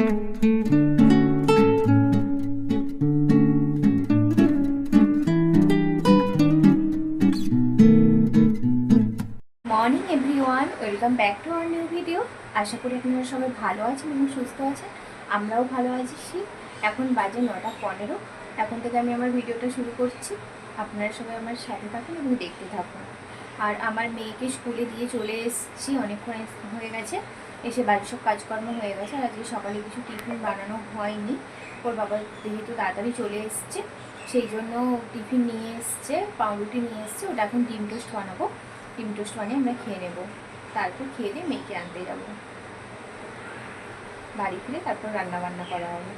Morning everyone welcome back to our new video আশা করি আপনারা সবাই ভালো আছেন এবং সুস্থ আছেন। আমরাও ভালো আছি এখন বাজে নটা পনেরো। এখন থেকে আমি আমার ভিডিওটা শুরু করছি। আপনারা সবাই আমার সাথে থাকুন এবং দেখতে থাকুন। আর আমার মেয়েকে স্কুলে দিয়ে চলে এসেছি। অনেকক্ষণ হয়ে গেছে। এসে বাড়ির সব কাজকর্ম হয়ে গেছে। আর আজকে সকালে কিছু টিফিন বানানো হয়নি। ওর বাবা যেহেতু তাড়াতাড়ি চলে এসছে, সেই জন্য টিফিন নিয়ে এসছে, পাউরুটি নিয়ে এসছে। ওটা এখন ডিম টোস্ট বানাবো। ডিম টোস্ট বানিয়ে আমরা খেয়ে নেব। তারপর খেয়ে দিয়ে মেয়েকে আনতে যাব। বাড়ি ফিরে তারপর রান্না বান্না করা হবে।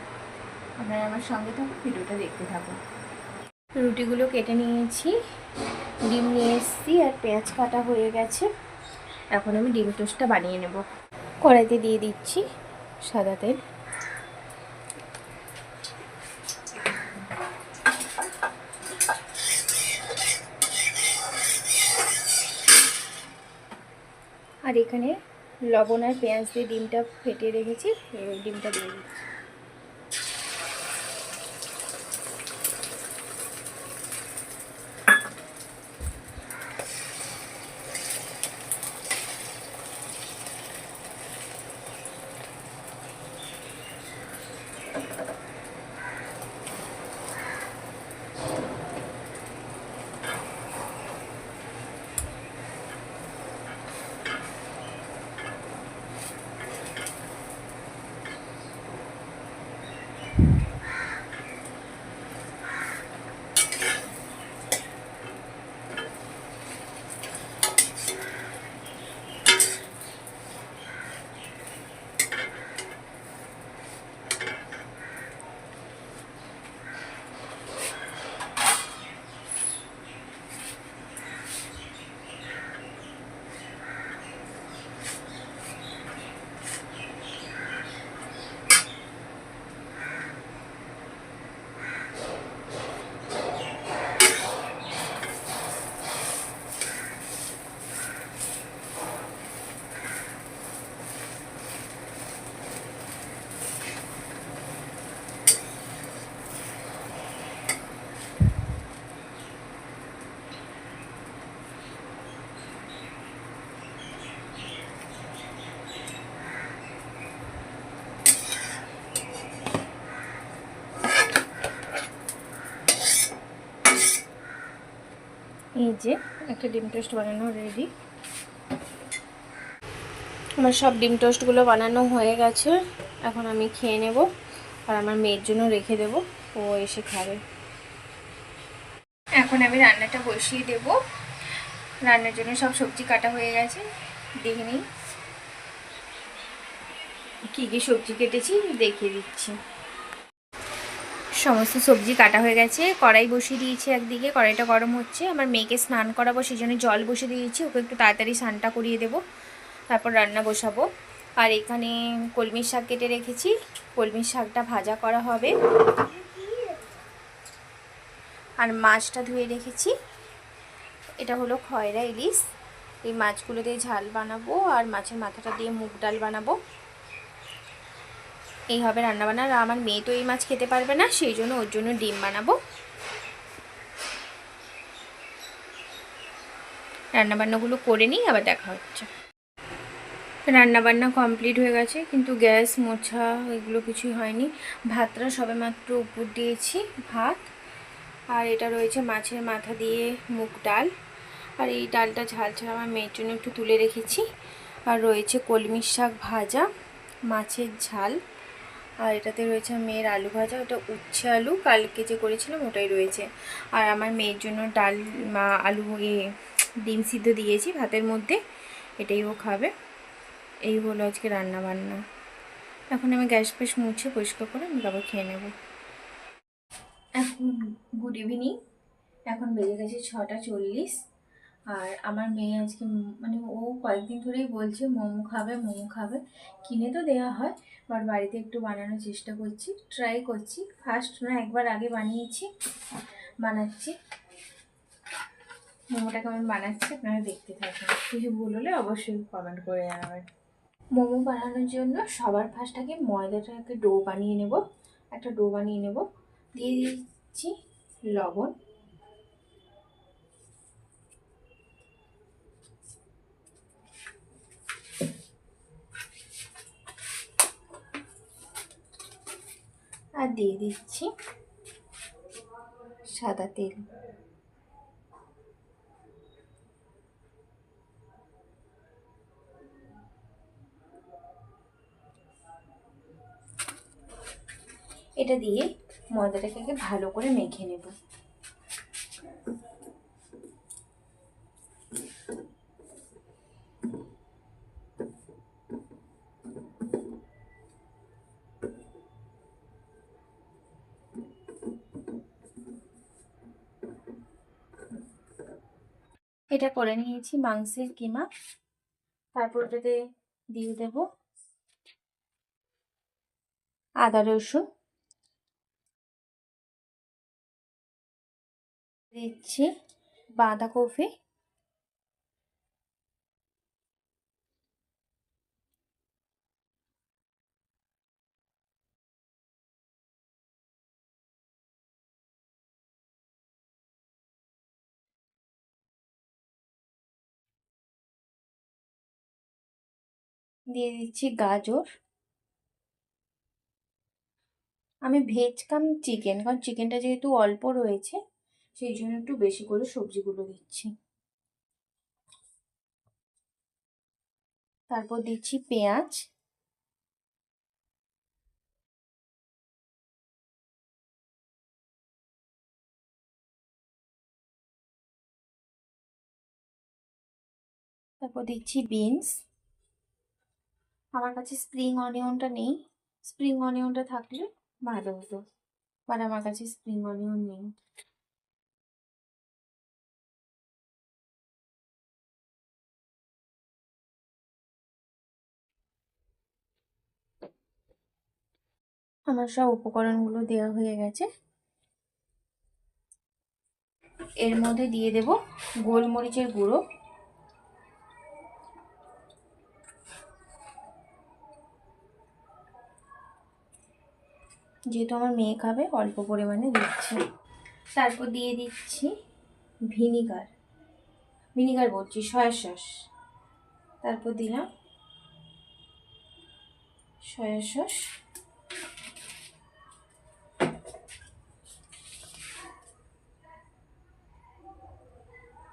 আপনারা আমার সঙ্গে থাকুন, ভিডিওটা দেখতে থাকুন। রুটিগুলো কেটে নিয়েছি, ডিম নিয়ে এসেছি, আর পেঁয়াজ কাটা হয়ে গেছে। এখন আমি ডিম টোস্টটা বানিয়ে নেব। কড়াইতে দিয়ে দিচ্ছি সাদা তেল। আর এখানে লবণ আর পেঁয়াজ দিয়ে ডিমটা ফেটে রেখেছি ডিমটা দিয়ে দিচ্ছি এই যে একটা ডিম টোস্ট বানানো রেডি আমার সব ডিম টোস্টগুলো বানানো হয়ে গেছে। এখন আমি খেয়ে নেব আর আমার মেয়ের জন্য রেখে দেব। ও এসে খাবে। এখন আমি রান্নাটা বসিয়ে দেব। রান্নার জন্য সব সবজি কাটা হয়ে গেছে। দেখে নিই। কী কী সবজি কেটেছি দেখিয়ে দিচ্ছি। সমস্ত সবজি কাটা হয়ে গেছে। কড়াই বসিয়ে দিয়েছি একদিকে, কড়াইটা গরম হচ্ছে। আমার মেয়েকে স্নান করাবো সেই জন্য জল বসিয়ে দিয়েছি। ওকে একটু তাড়াতাড়ি স্নানটা করিয়ে দেবো। তারপর রান্না বসাবো। আর এখানে কলমির শাক কেটে রেখেছি। কলমির শাকটা ভাজা করা হবে। আর মাছটা ধুয়ে রেখেছি। এটা হলো খয়রা ইলিশ। এই মাছগুলো দিয়ে ঝাল বানাবো আর মাছের মাথাটা দিয়ে মুগ ডাল বানাবো। এই হবে রান্নাবান্না। আর আমার মেয়ে তো এই মাছ খেতে পারবে না, সেই জন্য ওর জন্য ডিম বানাবো। রান্নাবান্নাগুলো করে নিই, আবার দেখা হচ্ছে। রান্নাবান্না কমপ্লিট হয়ে গেছে, কিন্তু গ্যাস, মোছা, এগুলো কিছুই হয়নি। ভাতটা সবে মাত্র উপর দিয়েছি, ভাত। আর এটা রয়েছে মাছের মাথা দিয়ে মুগ ডাল। আর এই ডালটা ঝাল ছাড়া আমার মেয়ের জন্য একটু তুলে রেখেছি। আর রয়েছে কলমির শাক ভাজা, মাছের ঝাল। আর এটাতে রয়েছে মেয়ের আলু ভাজা, ওটা উচ্ছে আলু, কালকে যে করেছিলাম ওটাই রয়েছে। আর আমার মেয়ের জন্য ডাল আলু, এ, ডিম সিদ্ধ দিয়েছি ভাতের মধ্যে, এটাই ও খাবে। এই হলো আজকে রান্না বান্না এখন আমি গ্যাস ফ্যাস মুছে পরিষ্কার করে আমি আবার খেয়ে নেব। এখন গুড ইভিনিং এখন বেজে গেছে ছটা চল্লিশ। আর আমার মেয়ে আজকে মানে ও কয়েকদিন ধরেই বলছে, মোমো খাবে মোমো খাবে। কিনে তো দেওয়া হয় বাট বাড়িতে একটু বানানোর চেষ্টা করছি ট্রাই করছি। ফার্স্ট না, একবার আগে বানিয়েছি, বানাচ্ছি। মোমোটা কেমন বানাচ্ছি আপনারা দেখতে থাকুন। কিছু ভুল হলে অবশ্যই কমেন্ট করে জানাবেন। মোমো বানানোর জন্য সবার ফার্স্ট আগে ময়দাটাকে ডো বানিয়ে নেব। একটা ডো বানিয়ে নেব। দিয়ে দিচ্ছি লবণ। আর দিয়ে দিচ্ছি সাদা তেল। এটা দিয়ে ময়দাটাকে ভালো করে মেখে নেব। এটা করে নিয়েছি মাংসের কিমা। তারপর এটাতে দিয়ে দেব আদা রসুন। দিচ্ছি বাঁধাকপি। দিয়ে দিচ্ছি গাজর। আমি ভেজ কাম চিকেন কারণ চিকেনটা যেহেতু অল্প রয়েছে, সেই জন্য একটু বেশি করে সবজিগুলো দিচ্ছি। তারপর দিচ্ছি পেঁয়াজ। তারপর দিচ্ছি বিনস। আমার কাছে স্প্রিং অনিয়নটা নেই। স্প্রিং অনিয়নটা থাকলে ভালো হতো। বাট আমার কাছে স্প্রিং অনিয়ন নেই। আমার সব উপকরণগুলো দেওয়া হয়ে গেছে। এর মধ্যে দিয়ে দেব গোলমরিচের গুঁড়ো। যেহেতু আমার মেয়ে খাবে, অল্প পরিমাণে দিচ্ছি। তারপর দিয়ে দিচ্ছি ভিনিগার। ভিনিগার বলছি, সয়া সস। তারপর দিলাম সয়া সস।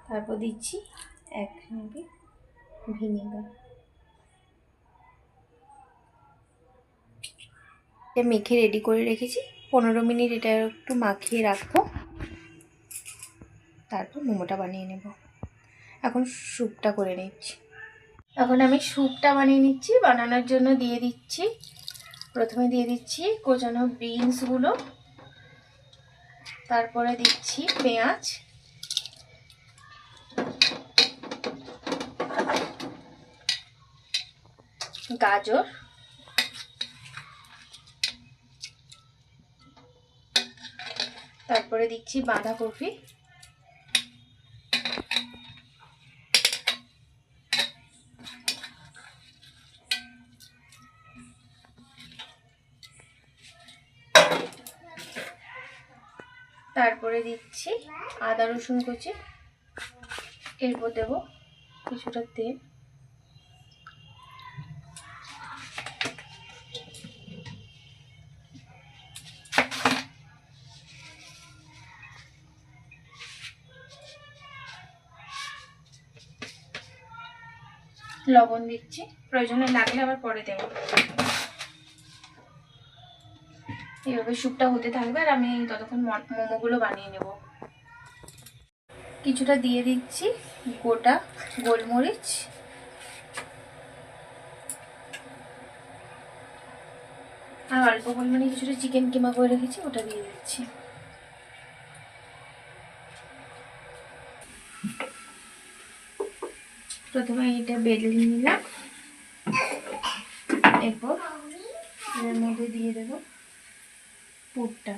তারপর দিচ্ছি এক ভিনিগার। এটা মেখে রেডি করে রেখেছি। পনেরো মিনিট এটা একটু মাখিয়ে রাখব। তারপর মোমোটা বানিয়ে নেব। এখন স্যুপটা করে নিচ্ছি। এখন আমি স্যুপটা বানিয়ে নিচ্ছি। বানানোর জন্য দিয়ে দিচ্ছি, প্রথমে দিয়ে দিচ্ছি কোচানো বিনসগুলো। তারপরে দিচ্ছি পেঁয়াজ। গাজর। তারপরে দিচ্ছি বাঁধাকপি। তারপরে দিচ্ছি আদা রসুন কুচি। এরপর দেবো কিছুটা তেল। লবণ দিচ্ছি। প্রয়োজনে লাগলে আবার পরে দেবো। এইভাবে স্যুপটা হতে থাকবে আর আমি ততক্ষণ মোমোগুলো বানিয়ে নেব। কিছুটা দিয়ে দিচ্ছি গোটা গোলমরিচ। আর অল্প পরিমাণে কিছুটা চিকেন কিমা করে রেখেছি, ওটা দিয়ে দিচ্ছি। প্রথমে এটা বেলে নিলাম। এরপর এর মধ্যে দিয়ে দেবো পুরটা।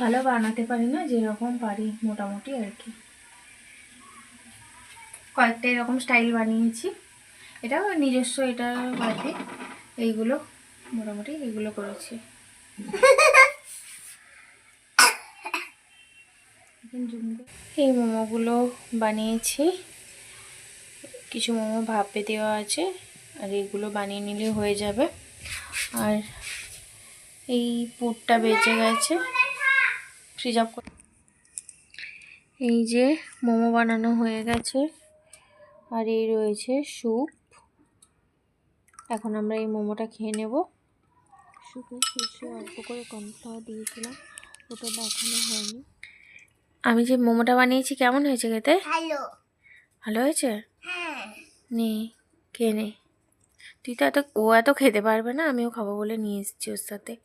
ভালো বানাতে পারি না, যেরকম পারি মোটামুটি আর কি। কয়েকটা এরকম স্টাইল বানিয়েছি। এটাও নিজস্ব, এটা বাদে এইগুলো, মোটামুটি এগুলো করেছি। এই মোমোগুলো বানিয়েছি। কিছু মোমো ভাপে দেওয়া আছে, আর এগুলো বানিয়ে নিলে হয়ে যাবে। আর এই পুরটা বেঁচে গেছে। ফ্রিজ অফ এই যে মোমো বানানো হয়ে গেছে। আর এই রয়েছে স্যুপ। এখন আমরা এই মোমোটা খেয়ে নেব। স্যুপের শেষে অল্প করে কর্নফ্লাওয়ার দিয়েছিলাম। ওটা দেখানো হয়নি। আমি যে মোমোটা বানিয়েছি কেমন হয়েছে খেতে? হ্যালো ভালো হয়েছে? হ্যাঁ। নে কে নে। তুই তো এত ও এত খেতে পারবে না আমিও খাব বলে নিয়ে এসেছি ওর সাথে।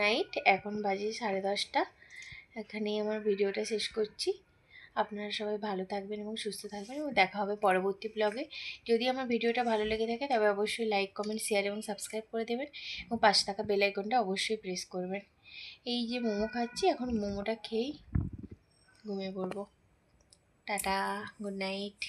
নাইট, এখন বাজে সাড়ে দশটা। এখানেই আমার ভিডিওটা শেষ করছি। আপনারা সবাই ভালো থাকবেন এবং সুস্থ থাকবেন এবং দেখা হবে পরবর্তী ব্লগে যদি আমার ভিডিওটা ভালো লেগে থাকে, তবে অবশ্যই লাইক কমেন্ট শেয়ার এবং সাবস্ক্রাইব করে দেবেন এবং পাশে থাকা বেল আইকনটা অবশ্যই প্রেস করবেন। এই যে মোমো খাচ্ছি, এখন মোমোটা খেয়েই ঘুমিয়ে পড়ব। Tata good night